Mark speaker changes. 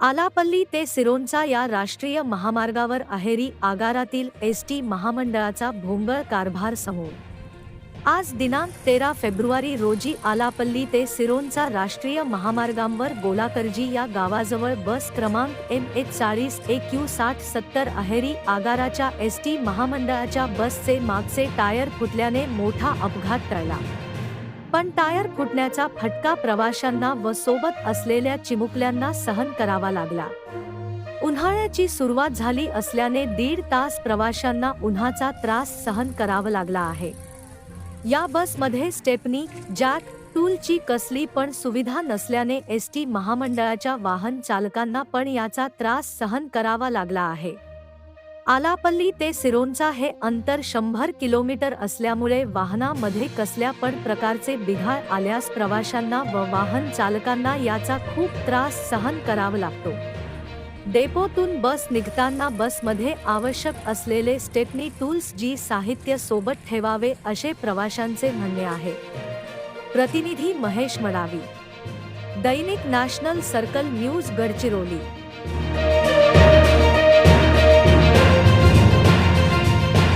Speaker 1: आलापल्ली ते सिरोंचा या राष्ट्रीय महामार्गावर अहेरी आगारातील एस टी महामंडळाचा भोंगळ कारभार समोर. आज दिनांक तेरा फेब्रुवारी रोजी आलापल्ली ते सिरोंचा राष्ट्रीय महामार्गांवर गोलाकर्जी या गावाजवळ बस क्रमांक एम एच चाळीस एक यू साठ सत्तर अहेरी आगाराच्या एस टी महामंडळाच्या बसचे मागचे टायर फुटल्याने मोठा अपघात टळला. पण टायर फुटण्याचा फटका प्रवाशांना व सोबत असलेल्या चिमुकल्यांना सहन करावा लागला. उन्हाळ्याची सुरुवात झाली असल्याने दीड तास प्रवाशांना उन्हाचा त्रास सहन करावा लागला आहे. या बसमध्ये स्टेपनी जॅक टूलची कसली पण सुविधा नसल्याने एस टी महामंडळाच्या वाहन चालकांना पण याचा त्रास सहन करावा लागला आहे. आलापल्ली ते सिरोंचा हे अंतर शंभर किलोमीटर असल्यामुळे वाहनामध्ये कसल्या पण प्रकारचे बिघाड आल्यास प्रवाशांना व वाहन चालकांना याचा खूप त्रास सहन करावा लागतो. डेपोतून बस निघताना बसमध्ये आवश्यक असलेले स्टेपनी टूल्स जी साहित्य सोबत ठेवावे असे प्रवाशांचे म्हणणे आहे. प्रतिनिधी महेश मडावी. दैनिक नॅशनल सर्कल न्यूज गडचिरोली.